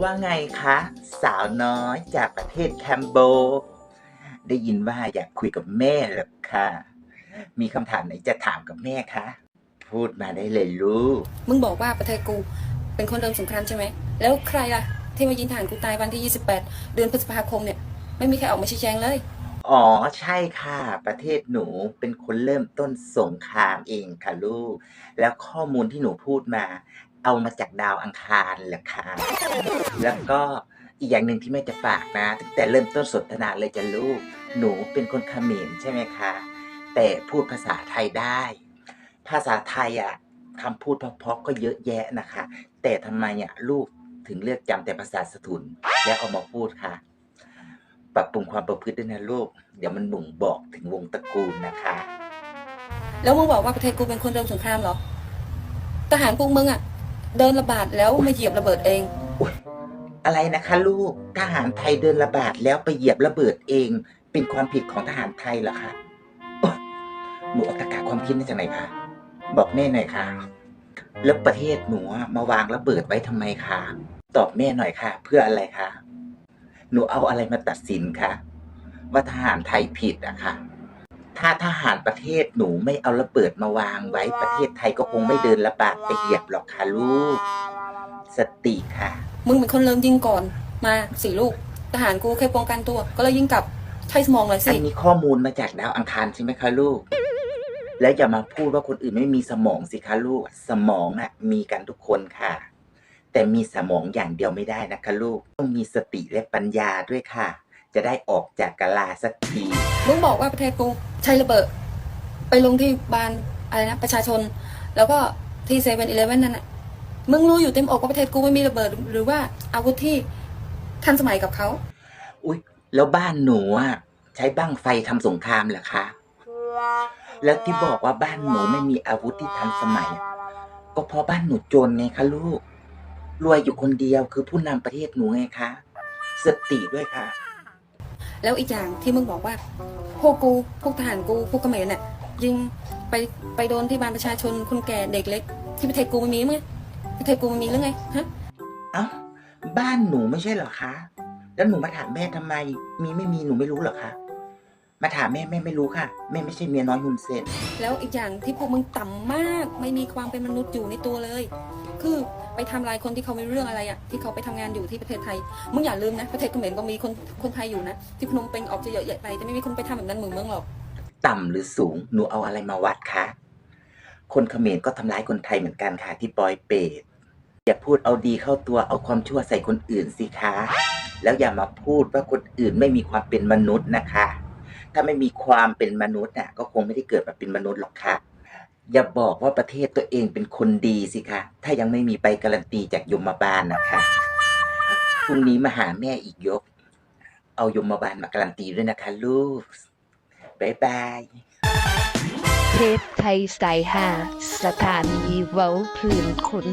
ว่าไงคะ สาวน้อยจากประเทศแคมโบ ได้ยินว่าอยากคุยกับแม่เหรอคะมีคำถามไหนจะถามกับแม่คะ พูดมาได้เลยลูก มึงบอกว่าประเทศกู เป็นคนเดินสงครามใช่ไหม แล้วใครล่ะ ที่มายิงทหารกูตายวันที่ 28 เดือนพฤษภาคมเนี่ย ไม่มีใครออกมาชี้แจงเลย อ๋อใช่ค่ะ ประเทศหนูเป็นคนเริ่มต้นสงครามเองค่ะลูก แล้วข้อมูลที่หนูพูดมา เอามาจากดาวอังคารเหรอคะแล้วก็อีกอย่างหนึ่งที่แม่จะฝากนะตั้งแต่เริ่มต้นสนทนาเลยจะลูก หนูเป็นคนขมรใช่ไหมคะ แต่พูดภาษาไทยได้ ภาษาไทยอะคำพูดเพราะๆก็เยอะแยะนะคะ แต่ทำไมอะลูกถึงเลือกจำแต่ภาษาสถุน และเอามาพูดคะปรับปรุงความประพฤติด้วยนะลูก เดี๋ยวมันบ่งบอกถึงวงตระกูลนะคะ แล้วมึงบอกว่าประเทศกูเป็นคนเดินสงครามเหรอ ทหารพวกมึงอะ เดินระบาดแล้วมาเหยียบระเบิดเอง อะไรนะคะลูกทหารไทยเดินระบาดแล้วไปเหยียบระเบิดเอง เป็นความผิดของทหารไทยเหรอคะโอ๊ยหนูเอาตะกาความคิดมาจากไหนคะบอกแม่หน่อยค่ะ แล้วประเทศหนูอะมาวางระเบิดไว้ทำไมคะตอบแม่หน่อยค่ะ เพื่ออะไรคะหนูเอาอะไรมาตัดสินคะว่าทหารไทยผิดอะค่ะ ถ้าทหารประเทศหนูไม่เอาระเบิดมาวางไว้ประเทศไทยก็คงไม่เดินระบาดไปเหยียบหรอกค่ะลูก สติค่ะ มึงเป็นคนเริ่มยิงก่อนมาสี่ลูก ทหารกูแค่ป้องกันตัว ก็เลยยิงกลับใช้สมองเลยอัสินนี้ข้อมูลมาจากดาวอังคารใช่ไหมคะลูก แล้วอย่ามาพูดว่าคนอื่นไม่มีสมองสิคะลูก สมองอะมีกันทุกคนค่ะ แต่มีสมองอย่างเดียวไม่ได้นะคะลูก ต้องมีสติและปัญญาด้วยค่ะ จะได้ออกจากกะลาสักทีมึงบอกว่าประเทศกูใช้ระเบิด ไปลงที่บ้านอะไรนะประชาชน แล้วก็ที่เซเว่นอีเลฟเว่นนั่นน่ะมึงรู้อยู่เต็มอกว่าประเทศกูไม่มีระเบิด หรือว่าอาวุธที่ทันสมัยกับเขาอุ๊ย แล้วบ้านหนูอะใช้บ้างไฟทำสงครามเหรอคะ แล้วที่บอกว่าบ้านหนูไม่มีอาวุธที่ทันสมัย ก็เพราะบ้านหนูจนไงคะลูก รวยอยู่คนเดียวคือผู้นำประเทศหนูไงคะ สติด้วยค่ะ แล้วอีกอย่างที่มึงบอกว่า พวกกูพวกทหารกูพวกเขมรน่ะยิงไปไปโดนที่บ้านประชาชนคนแก่เด็กเล็ก ที่ประเทศกูไม่มีมั้งประเทศกูมันมีหรือไงฮะเอ้าบ้านหนูไม่ใช่เหรอคะ แล้วหนูมาถามแม่ทำไม มีไม่มีหนูไม่รู้เหรอคะ มาถามแม่แม่ไม่รู้ค่ะ แม่ไม่ใช่เมียน้อยฮุนเซนแล้วอีกอย่างที่พวกมึงต่ำมากไม่มีความเป็นมนุษย์อยู่ในตัวเลย คือไปทำลายคนที่เขาไม่รู้เรื่องอะไรอะที่เขาไปทำงานอยู่ที่ประเทศไทยมึงอย่าลืมนะประเทศเขมรก็มีคนคนไทยอยู่นะที่พนมเปญออกจะเยอะแยะไปแต่ไม่มีคนไปทำแบบนั้นเหมือนเมืองหรอก ต่ำหรือสูงหนูเอาอะไรมาวัดคะคนเขมรก็ทำร้ายคนไทยเหมือนกันค่ะที่ปอยเปตอย่าพูดเอาดีเข้าตัวเอาความชั่วใส่คนอื่นสิคะแล้วอย่ามาพูดว่าคนอื่นไม่มีความเป็นมนุษย์นะคะ ถ้าไม่มีความเป็นมนุษย์น่ะก็คงไม่ได้เกิดมาเป็นมนุษย์หรอกค่ะ อย่าบอกว่าประเทศตัวเองเป็นคนดีสิคะ ถ้ายังไม่มีใบการันตีจากยมบาลนะคะพรุ่งนี้มาหาแม่อีกยก เอายมบาลมาการันตีด้วยนะคะ ลูกบายบายเทพไทยสไตล์ห้าสถานีเว้าพื้นคุณ